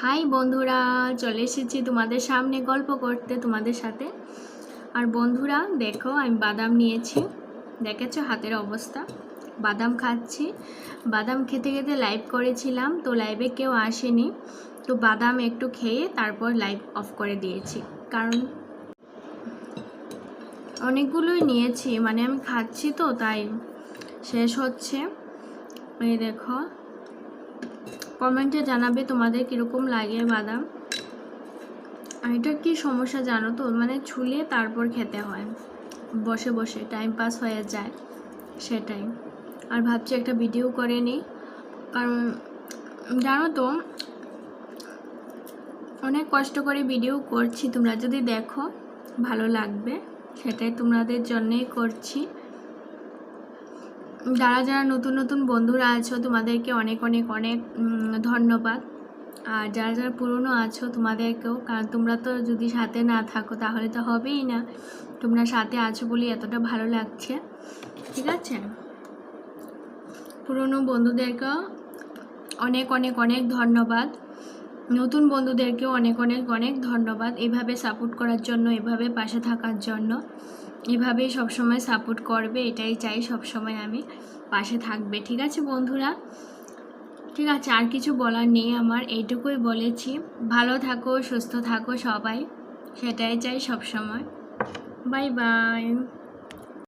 High বন্ধুরা, চলে এসেছি তোমাদের সামনে গল্প করতে তোমাদের সাথে। আর বন্ধুরা, দেখো, আমি বাদাম নিয়েছি। দেখেছ হাতের অবস্থা? বাদাম খাচ্ছি। বাদাম খেতে খেতে লাইভ করেছিলাম, তো লাইভে কেউ আসেনি। তো বাদাম একটু খেয়ে তারপর লাইভ অফ করে দিয়েছি। কারণ অনেকগুলোই নিয়েছি মানে আমি খাচ্ছি তো, তাই শেষ হচ্ছে। এই দেখো কমেন্টে জানাবে তোমাদের কীরকম লাগে বাদাম। আর এটা কী সমস্যা জানো তো? মানে ছুলে তারপর খেতে হয়। বসে বসে টাইম পাস হয়ে যায়, সেটাই। আর ভাবছি একটা ভিডিও করে নিই। কারণ জানো তো, অনেক কষ্ট করে ভিডিও করছি। তোমরা যদি দেখো, ভালো লাগবে। সেটাই তোমাদের জন্যেই করছি। যারা যারা নতুন নতুন বন্ধুরা আছো, তোমাদেরকে অনেক অনেক অনেক ধন্যবাদ। আর যারা যারা পুরনো আছো, তোমাদেরকেও, কারণ তোমরা তো যদি সাথে না থাকো, তাহলে তো হবেই না। তোমরা সাথে আছো বলে এতটা ভালো লাগছে। ঠিক আছে? পুরনো বন্ধুদেরকেও অনেক অনেক অনেক ধন্যবাদ। নতুন বন্ধুদেরকেও অনেক অনেক অনেক ধন্যবাদ এভাবে সাপোর্ট করার জন্য, এভাবে পাশে থাকার জন্য। এভাবেই সবসময় সাপোর্ট করবে, এটাই চাই সবসময় আমি পাশে থাকবে। ঠিক আছে বন্ধুরা? ঠিক আছে, আর কিছু বলার নেই আমার, এইটুকুই বলেছি। ভালো থাকো, সুস্থ থাকো সবাই, সেটাই চাই সবসময়। Bye bye